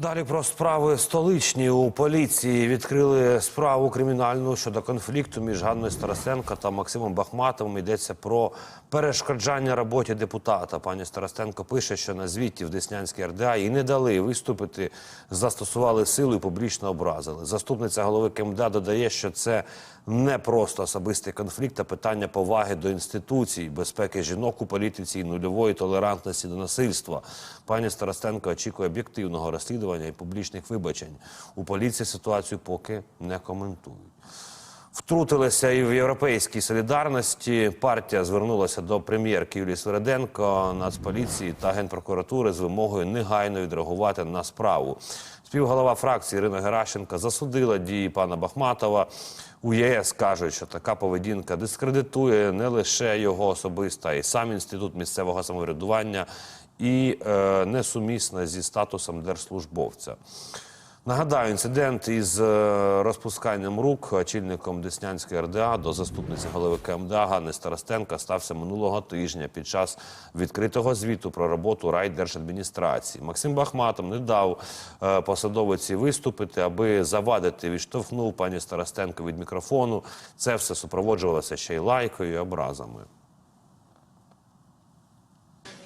Далі про справи столичні у поліції відкрили справу кримінальну щодо конфлікту між Ганною Старостенко та Максимом Бахматовим. Йдеться про перешкоджання роботі депутата. Пані Старостенко пише, що на звіті в Деснянській РДА їй не дали виступити, застосували силу і публічно образили. Заступниця голови КМДА додає, що це не просто особистий конфлікт, а питання поваги до інституцій, безпеки жінок у політиці і нульової толерантності до насильства. Пані Старостенко очікує об'єктивного розслідування і публічних вибачень. У поліції ситуацію поки не коментують. Втрутилися і в європейській солідарності. Партія звернулася до прем'єрки Юлії Свереденко, Нацполіції та генпрокуратури з вимогою негайно відреагувати на справу. Співголова фракції Ірина Геращенка засудила дії пана Бахматова. У ЄС кажуть, що така поведінка дискредитує не лише його особисто, а й сам інститут місцевого самоврядування і е, несумісна зі статусом держслужбовця. Нагадаю, інцидент із е, розпусканням рук очільником Деснянської РДА до заступниці голови КМДА Ганни Старостенка стався минулого тижня під час відкритого звіту про роботу райдержадміністрації. Максим Бахматов не дав е, посадовиці виступити, аби завадити, відштовхнув пані Старостенко від мікрофону. Це все супроводжувалося ще й лайкою і образами.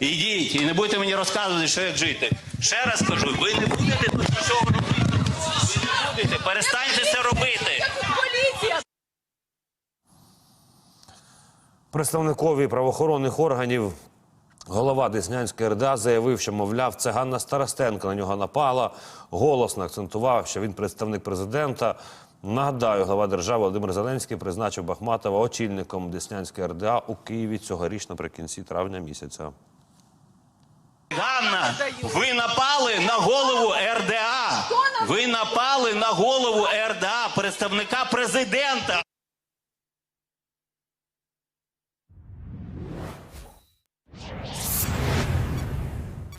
Ідіть і не будете мені розказувати, що як жити. Ще раз кажу, ви не будете тут нічого робити. Ви не будете. Перестаньте це робити. Представникові правоохоронних органів голова Деснянської РДА заявив, що, мовляв, це Ганна Старостенко на нього напала. Голосно акцентував, що він представник президента. Нагадаю, глава держави Володимир Зеленський призначив Бахматова очільником Деснянської РДА у Києві цьогоріч наприкінці травня місяця. Ви напали на голову РДА. Ви напали на голову РДА, представника президента.